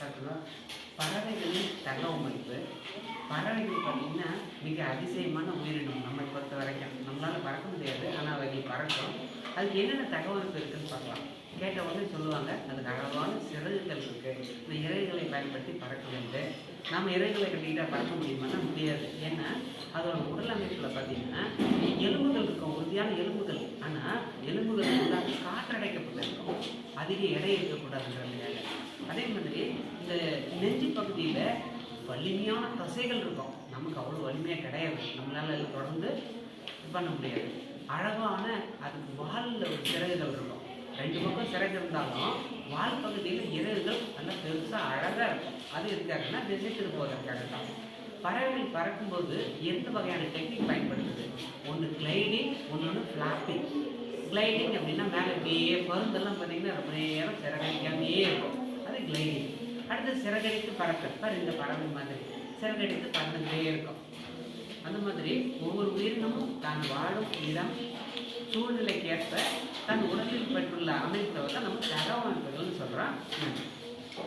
பார்த்தோம்னா பறவைகளின் தகவமைப்பு பறவைகள் பார்த்தீங்கன்னா மிக அதிசயமான உயிரினம் நம்மை பொறுத்த வரைக்கும். நம்மளால் பறக்க முடியாது ஆனால் அவைகள் பறக்கும். அதுக்கு என்னென்ன தகவல் இருக்குதுன்னு பார்க்கலாம். கேட்ட உடனே சொல்லுவாங்க அதுக்கு அழகான சிறகுகள் இருக்குது இந்த இறகுகளை பயன்படுத்தி பறக்க வேண்டும். நம்ம இறகுகளை கட்டிக்கிட்டால் பறக்க முடியுமானா முடியாது. ஏன்னா அதோட உடல் அமைப்பில் பார்த்தீங்கன்னா எலும்புகள் இருக்கும். உறுதியான எலும்புகள். ஆனால் எலும்புகள் அதிக எடை இருக்கக்கூடாதுங்கிறதுக்காக அதே மாதிரி இந்த நெஞ்சு பகுதியில் வலிமையான தசைகள் இருக்கும். நமக்கு அவ்வளோ வலிமையாக கிடையாது. நம்மளால் அதை தொடர்ந்து இது பண்ண முடியாது. அழகான அதுக்கு வாலில் ஒரு சிறகுகள் இருக்கும். ரெண்டு பக்கம் சிறகு இருந்தாலும் வால் பகுதியில் இறகுகள் நல்லா பெருசாக அழகாக இருக்கும். அது எதுக்காகன்னா திசை திருப்புவதற்காக தான் பறவைகள் பறக்கும்போது எந்த வகையான டெக்னிக் பயன்படுத்துது? கிளைடிங் அப்படின்னா மேலே இப்படியே பருந்தெல்லாம் பார்த்தீங்கன்னா ரொம்ப நேரம் சிறகடிக்காமையே இருக்கும். அது கிளைடிங் அடுத்து சிறகடித்து பறக்க. பாரு இந்த பறவை மாதிரி. சிறகடித்து பறந்துகிட்டே இருக்கும். அந்த மாதிரி ஒவ்வொரு உயிரினமும் தான் வாழும் இடம். சூழ்நிலைக்கேற்ப தன் உடலில் பெற்றுள்ள அமைப்பை வந்து நம்ம தகவல்கள்னு சொல்கிறோம்